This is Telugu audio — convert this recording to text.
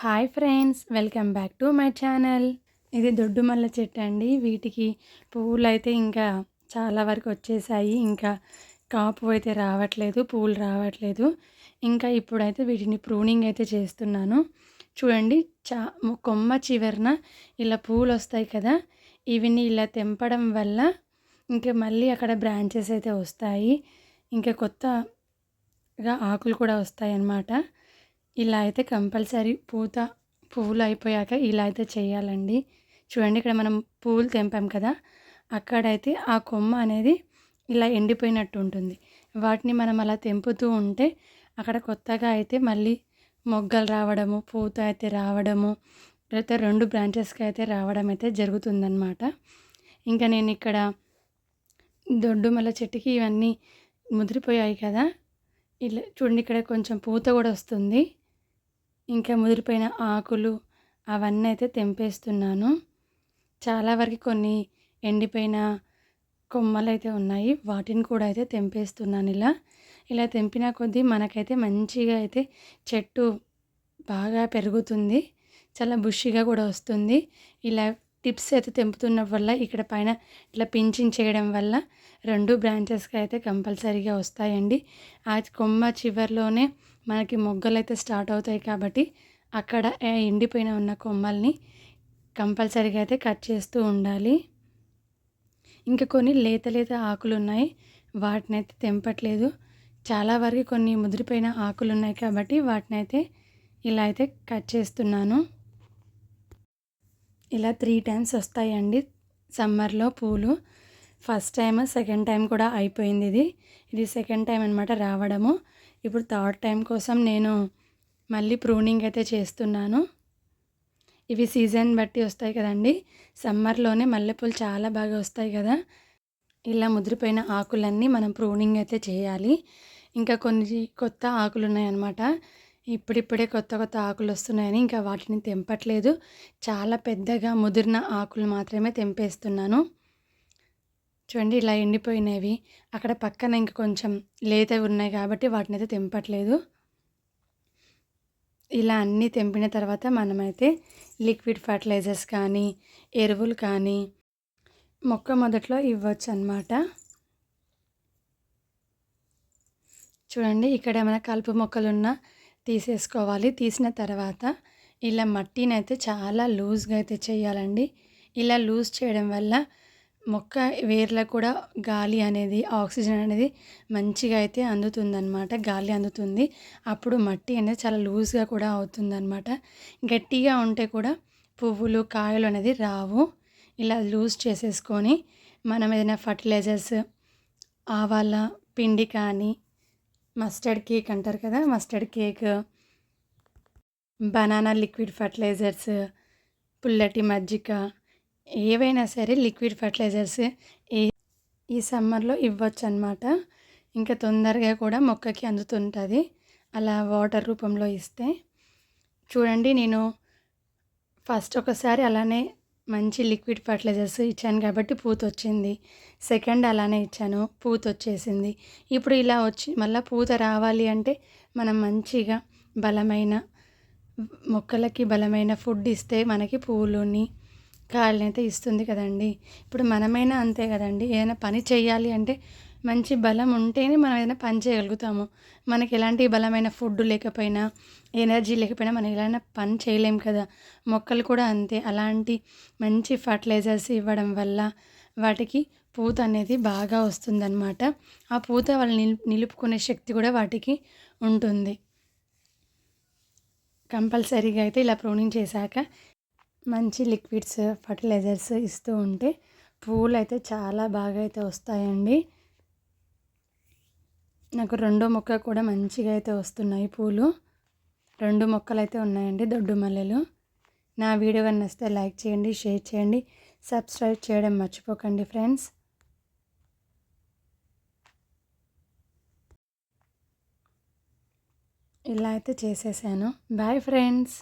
Hi friends welcome back to my channel. ఇది దొడ్డు మల్ల చెట్టు అండి. వీటికి పువ్వులు అయితే ఇంకా చాలా వరకు వచ్చేసాయి. ఇంకా కాపు అయితే రావట్లేదు పువ్వులు రావట్లేదు. ఇంకా ఇప్పుడైతే వీటిని ప్రూనింగ్ అయితే చేస్తున్నాను. చూడండి చా కొమ్మ చివరన ఇలా పువ్వులు వస్తాయి కదా. ఇవిని ఇలా తెంపడం వల్ల ఇంకా మళ్ళీ అక్కడ బ్రాంచెస్ అయితే వస్తాయి. ఇంకా కొత్తగా ఆకులు కూడా వస్తాయి అన్నమాట ఇలా అయితే కంపల్సరీ పూత పువ్వులు అయిపోయాక ఇలా అయితే చేయాలండి. చూడండి ఇక్కడ మనం పువ్వులు తెంపాం కదా అక్కడైతే ఆ కొమ్మ అనేది ఇలా ఎండిపోయినట్టు ఉంటుంది. వాటిని మనం అలా తెంపుతూ ఉంటే అక్కడ కొత్తగా అయితే మళ్ళీ మొగ్గలు రావడము పూత అయితే రావడము లేకపోతే రెండు బ్రాంచెస్కి అయితే రావడం అయితే జరుగుతుందన్నమాట. ఇంకా నేను ఇక్కడ దొడ్డు మల్ల చెట్టుకి ఇవన్నీ ముదిరిపోయాయి కదా ఇలా చూడండి ఇక్కడ కొంచెం పూత కూడా వస్తుంది. ఇంకా ముదిరిపోయిన ఆకులు అవన్నీ అయితే తెంపేస్తున్నాను. చాలా వరకు కొన్ని ఎండిపోయిన కొమ్మలు అయితే ఉన్నాయి. వాటిని కూడా అయితే తెంపేస్తున్నాను ఇలా. ఇలా తెంపిన కొద్దీ మనకైతే మంచిగా అయితే చెట్టు బాగా పెరుగుతుంది. చాలా బుషిగా కూడా వస్తుంది. ఇలా టిప్స్ అయితే తెంపుతున్న వల్ల ఇక్కడ పైన ఇట్లా పింఛింగ్ చేయడం వల్ల రెండు బ్రాంచెస్కి అయితే కంపల్సరీగా వస్తాయండి. ఆ కొమ్మ చివరిలోనే మనకి మొగ్గలు అయితే స్టార్ట్ అవుతాయి కాబట్టి అక్కడ ఎండిపోయిన ఉన్న కొమ్మల్ని కంపల్సరీగా అయితే కట్ చేస్తూ ఉండాలి. ఇంకా కొన్ని లేత లేత ఆకులు ఉన్నాయి వాటిని అయితే తెంపట్లేదు. చాలా వరకు కొన్ని ముదిరిపోయిన ఆకులు ఉన్నాయి కాబట్టి వాటిని అయితే ఇలా అయితే కట్ చేస్తున్నాను. ఇలా త్రీ టైమ్స్ వస్తాయండి సమ్మర్లో పూలు. ఫస్ట్ టైం సెకండ్ టైం కూడా అయిపోయింది ఇది. ఇది సెకండ్ టైం అనమాట రావడము. ఇప్పుడు థర్డ్ టైం కోసం నేను మళ్ళీ ప్రూనింగ్ అయితే చేస్తున్నాను. ఇవి సీజన్ బట్టి వస్తాయి కదండి. సమ్మర్లోనే మల్లెపూలు చాలా బాగా వస్తాయి కదా. ఇలా ముదిరిపోయిన ఆకులన్నీ మనం ప్రూనింగ్ అయితే చేయాలి. ఇంకా కొన్ని కొత్త ఆకులు ఉన్నాయన్నమాట ఇప్పుడిప్పుడే కొత్త కొత్త ఆకులు వస్తున్నాయని ఇంకా వాటిని తెంపట్లేదు. చాలా పెద్దగా ముదిరిన ఆకులు మాత్రమే తెంపేస్తున్నాను. చూడండి ఇలా ఎండిపోయినవి. అక్కడ పక్కన ఇంక కొంచెం లేతవి ఉన్నాయి కాబట్టి వాటిని అయితే తెంపట్లేదు. ఇలా అన్నీ తెంపిన తర్వాత మనమైతే లిక్విడ్ ఫర్టిలైజర్స్ కానీ ఎరువులు కానీ మొక్క మొదట్లో ఇవ్వచ్చు అనమాట చూడండి ఇక్కడ ఏమైనా కలుపు మొక్కలున్నా తీసేసుకోవాలి. తీసిన తర్వాత ఇలా మట్టిని అయితే చాలా లూజ్గా అయితే చేయాలండి. ఇలా లూజ్ చేయడం వల్ల మొక్క వేర్ల కూడా గాలి అనేది ఆక్సిజన్ అనేది మంచిగా అయితే అందుతుందన్నమాట. గాలి అందుతుంది. అప్పుడు మట్టి అనేది చాలా లూజ్గా కూడా అవుతుందన్నమాట. గట్టిగా ఉంటే కూడా పువ్వులు కాయలు అనేది రావు. ఇలా లూజ్ చేసేసుకొని మనం ఏదైనా ఫర్టిలైజర్స్ ఆవాల పిండి కానీ మస్టర్డ్ కేక్ అంటారు కదా mustard cake banana liquid fertilisers పుల్లటి మజ్జిగ ఏవైనా సరే లిక్విడ్ ఫర్టిలైజర్స్ ఈ ఈ సమ్మర్లో ఇవ్వచ్చు అనమాట ఇంకా తొందరగా కూడా మొక్కకి అందుతుంటుంది. అలా వాటర్ రూపంలో ఇస్తే. చూడండి నేను ఫస్ట్ ఒకసారి అలానే మంచి లిక్విడ్ ఫర్టిలైజర్స్ ఇచ్చాను కాబట్టి పూత వచ్చింది సెకండ్ అలానే ఇచ్చాను పూత వచ్చేసింది ఇప్పుడు ఇలా వచ్చి మళ్ళీ పూత రావాలి అంటే మనం మంచిగా బలమైన మొక్కలకి బలమైన ఫుడ్ ఇస్తే మనకి పువ్వులుని కాళ్ళనైతే ఇస్తుంది కదండి. ఇప్పుడు మనమైనా అంతే కదండి. ఏదైనా పని చేయాలి అంటే మంచి బలం ఉంటేనే మనం ఏదైనా పని చేయగలుగుతాము. మనకి ఎలాంటి బలమైన ఫుడ్ లేకపోయినా ఎనర్జీ లేకపోయినా మనం ఎలా పని చేయలేం కదా. మొక్కలు కూడా అంతే. అలాంటి మంచి ఫర్టిలైజర్స్ ఇవ్వడం వల్ల వాటికి పూత అనేది బాగా వస్తుందన్నమాట. ఆ పూత వాళ్ళు నిలుపుకునే శక్తి కూడా వాటికి ఉంటుంది. కంపల్సరీగా అయితే ఇలా ప్రూనింగ్ చేశాక మంచి లిక్విడ్స్ ఫర్టిలైజర్స్ ఇస్తూ ఉంటే పూలు అయితే చాలా బాగా అయితే వస్తాయండి. నాకు రెండో మొక్క కూడా మంచిగా అయితే వస్తున్నాయి పూలు. రెండు మొక్కలు అయితే ఉన్నాయండి దొడ్డు మల్లెలు. నా వీడియో కానీ నచ్చితే లైక్ చేయండి షేర్ చేయండి సబ్స్క్రైబ్ చేయడం మర్చిపోకండి ఫ్రెండ్స్. ఇలా అయితే చేసేసాను. Bye friends.